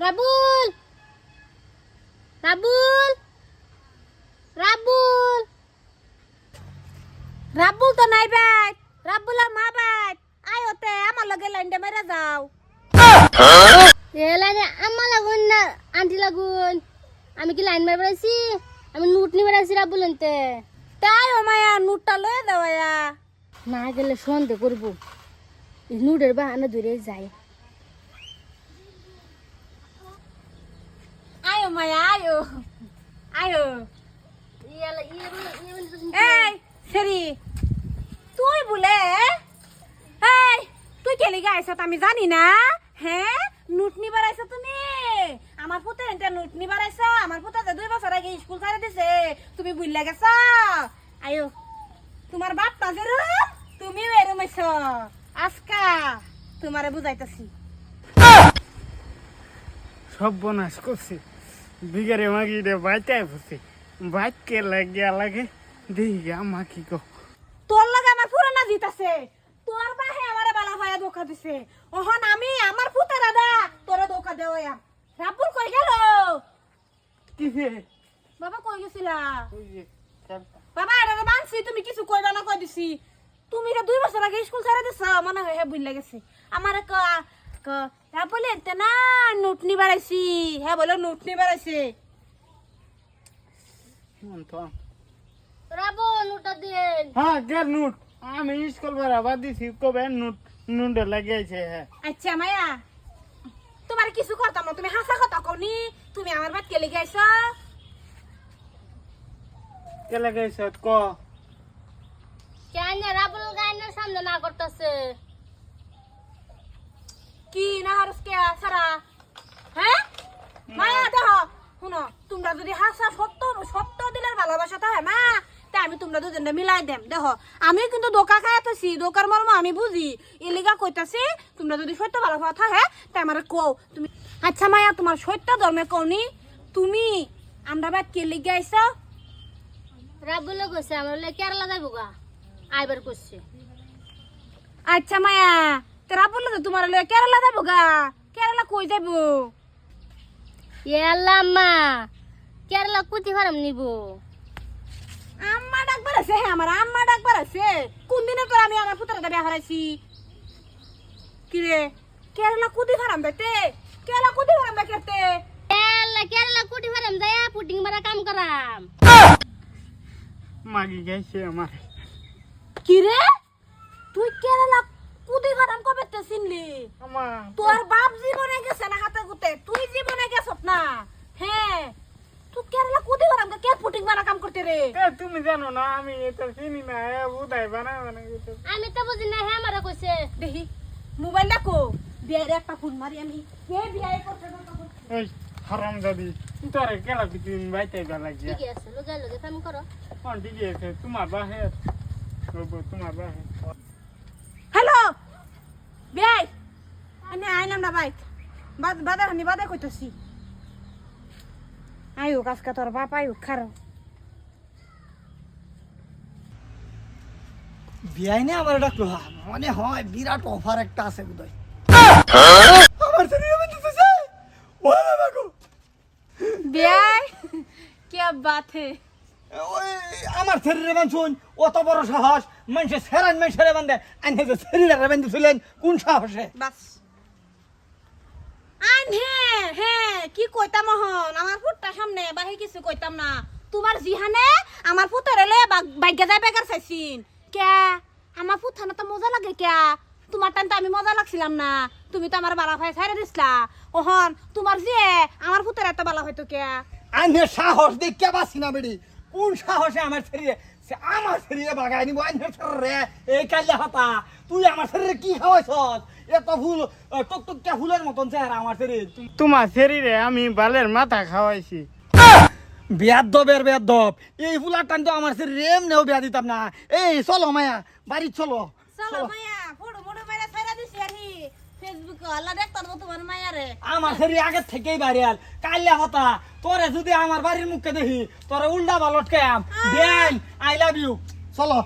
রাবুল রাবুল রাবুল রাবুল তো নাই বাইক রাবুলের মা বাইক আয় হতে আমার লগে লাইনটা মেরে যাও এ লাইনে আমার লাগুন না আন্টি লাগুন আমি কি লাইন মারবার আছি আমি নুট নিবার আছি রাবুল আনতে তাই ও মায়া নুটটা লয়ে দেওয়া না গেলে সন্দেহ করব নুটের বাহানা ধরে যায় মায়া আয়ো আয়ো এই সেরি তুই বলে এই তুই কেলে গাইছ আমি জানি না হ্যাঁ নোট নিবার আইছো তুমি আমার পুতে এনতে নোট নিবার আইছো আমার পুতে যে দুই বছর আগে স্কুল ছাড়ে দিছে তুমি বুঝলে গেছ আয়ো তোমার বাপ না যেরম তুমিও এরম আইছো আজকা তোমারে বুঝাইতাছি সব বনাশ করছি। বিগারে মাগি রে বাইটাই ফুসি বাইককে লাগিয়া লাগে দেখি আমা কি কো তোর লাগে আমার পুরানা জিত আছে। তোর বাহে আমারে বালা ভাইয়া ধোকা দিছে। ওহন আমি আমার পুতে দাদা তোরে ধোকা দেওয়া রাপুর কই গেল? কিসে বাবা কই গেছিলা। বাবা এটা মানছি তুমি কিছু কইবা না কই দিছি। তুমি রে দুই বছর আগে স্কুল ছেড়ে দিছ মনে হয় হে ভুল লাগেছে। আমার ক হ্যাঁ বলে এতে না নোট নিবার আইছি হ্যাঁ বলে নোট হুন তো। রাবো নোটটা দেন হ্যাঁ কে নোট আমি স্কুল বারাবার দিছি কবে নোট নোটে লাগিয়েছে হ্যাঁ। আচ্ছা মায়া তোমার কিছু করতাম না তুমি হাসা কথা কওনি? তুমি আমার বাদ কেলে গাইছ কে লাগাইছে ক? কেন রাবুল গাইনের সামনে না করতেছে? কি না হারস কে সারা? হ্যাঁ? মায়া দেহ। শুনো তোমরা যদি হাসা সত্য সত্য দিলের ভালোবাসা থাকে মা। তা আমি তোমরা দুজনে মিলাই দেম। দেহ আমি কিন্তু দোকা খাই আছি দোকার মর্ম আমি বুঝি। এলিগা কইতাছি তোমরা যদি সত্য ভালোবাসা থাকে তা আমার কও। তুমি আচ্ছা মায়া তোমার সত্য ধর্মে কওনি তুমি আমরা বাদ কে লিগে আইছো? রাবুলে কইছে আমরা কেরালা যাইব গা। আইবার করছে আচ্ছা মায়া। তেরা বলল তো তোমার লয়ে কেরালা যাব গা। কেরালা কই যাব? ইয়াল্লা আম্মা কেরালা কুচি ফারাম নিব। আম্মা ডাকবার আছে হ্যাঁ আমার আম্মা ডাকবার আছে। কোন দিনে তোর আমি আমার পুত্রটা বিয়া হারাইছি কি রে? কেরালা কুদি ফারাম বেতে কেরালা কুদি ফারাম বেতে কেরালা কেরালা কুটি ফারাম যায় পুটিং মারা কাম করাম। মাগি গাইছে আমার। কি রে? তুই কেরালা কুদি ফারাম কবে তে চিনলি? আমার তোর বাপ জীবনে গেছে না হাতে গুতে? তুই জীবনে গেছত না? হ্যাঁ তুই কেরালা কুদি ফারাম কে? পুটিং মারা কাম করতে রে? তুমি জানো না আমি এটা চিনি না এ উদয় বানা বানা আমি তো বুঝি না হ্যাঁ মারা কইছে। দেখি মোবাইল দেখো। বিয়ের একটা ফোন মারি আমি। কে বিয়ে করতে। এই হারাম দাদি তোরে কেলা বিদিন বাইতে গেলা গিয়া ঠিকই আছে লগে লগে কাম করো। কোন দিকে আছে তোমার বাহে তোমার বাহে। বিয়াই আমি আইলাম না বাইক। বাদা হানি বাদা কইতেছি। আয়ু কাজকা তোর বাপ আয়ু খারো। বিয়াই নে আমার ডাকলো মনে হয় বিরাট অফার একটা আছে বোধহয়। আমার শরীরে মধ্যে দিতেছে। ও বাবা বিয়াই! কে বাত হে ওই আমার শরীরে বান্ধুন অত বড় সাহস মানুষে সেরান মানুষের বান্ধে আইনে যে শরীরে বান্ধেছিলেন কোন সাহসে? বাস। আইন কি কইতাম হন আমার ফুটটা সামনে বাহি কিছু কইতাম না। তোমার জিহানে আমার যাই বেকার চাইছিন। কে? আমার ফুটানো তো মজা লাগে কে? তোমার টাইম তো আমি মজা লাগছিলাম না। তুমি তো আমার বালা ভাই ছাইরে দিছিলা। ওহন তোমার জিয়ে আমার ফুটের এত বালা হয়তো কে? আইনে সাহস দেখে বাসি না বেড়ি। কোন সাহসে আমার শরীরে সে আমার শরীরে বাগাই নিব? আইনে শরীরে? এই কাল্লা হাতা। তুই আমার শরীরে কি খাওয়াইছস? এত ফুল টুকটুকটা ফুলের মতন চেহারা আমার শরীর। তোমার শরীরে আমি বালের মাথা খাওয়াইছি। বেয়াদবের বেয়াদব। এই ফুলার টান তো আমার শরীরে এমনিও বেয়া দিতাম না। এই চলো মায়া বাড়ি চলো চলো। মায়া। আল্লাহ দেখতাম তোমার মায়া আমার শরীর আগের থেকেই বাড়িয়াল কাল্লা হতা তোরে যদি আমার বাড়ির মুখে দেখি তোরে উল্টা বালট কেম দেন আই লাভ ইউ চলো।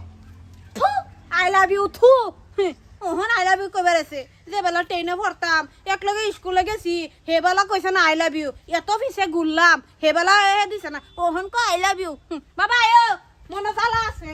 থু আই লাভ ইউ থু। ওহন আই লাভ ইউ আছে যে বেলা ট্রেনে পড়তাম একলগে স্কুলে গেছি সেবেলা কইছে না আই লাভ ইউ এত পিছে ঘুরলাম সেবেলা এ দিছে না। ওহন কো আই লাভ ইউ বাবা আয়ো মনে চালা আছে।